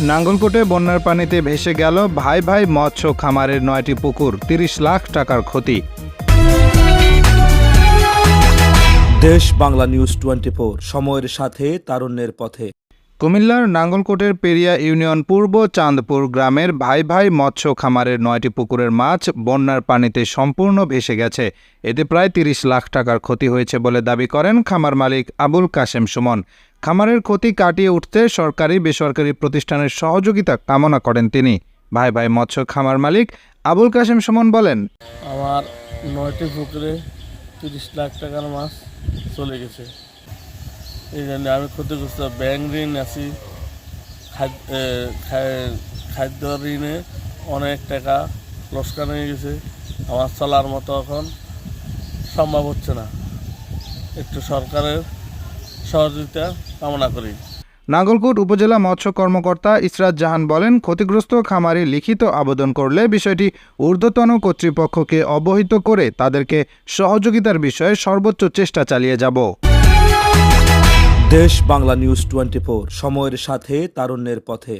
নাঙ্গলকোটে বন্যার পানিতে ভেসে গেল ভাই ভাই মৎস্য খামারের নয়টি পুকুর তিরিশ লাখ টাকার ক্ষতি। দেশ বাংলা নিউজ টোয়েন্টি সময়ের সাথে তারুণ্যের পথে। কুমিল্লার নাঙ্গলকোটের পেরিয়া ইউনিয়ন পূর্ব চাঁদপুর গ্রামের ভাই ভাই মৎস্য খামারের নয়টি পুকুরের মাছ বন্যার পানিতে সম্পূর্ণ ভেসে গেছে। এতে প্রায় তিরিশ লাখ টাকার ক্ষতি হয়েছে বলে দাবি করেন খামার মালিক আবুল কাশেম সুমন। খামারের ক্ষতি কাটিয়ে উঠতে সরকারি, বেসরকারি প্রতিষ্ঠানের সহযোগিতা কামনা করেন তিনি। ভাই ভাই মৎস্য খামার মালিক আবুল কাশেম সুমন বলেন, আমার নয়টি পুকুরে তিরিশ লাখ টাকার মাছ চলে গেছে। এই জন্য আমি ক্ষতিগ্রস্ত। ব্যাংক ঋণ আছি। খাদ- খাদ্য ঋণে অনেক টাকা লোকসান হয়ে গেছে। আমার চলার মতো এখন সম্ভব হচ্ছে না। একটু সরকারের সহযোগিতা কামনা করি। নাগলকোট উপজেলা মৎস্য কর্মকর্তা ইসরাত জাহান বলেন ক্ষতিগ্রস্ত খামারে লিখিত আবেদন করলে বিষয়টি ঊর্ধ্বতন কর্তৃপক্ষকে অবহিত করে তাদেরকে সহযোগিতার বিষয়ে সর্বোচ্চ চেষ্টা চালিয়ে যাব। দেশ বাংলা নিউজ টোয়েন্টি সময়ের সাথে তারুণ্যের পথে।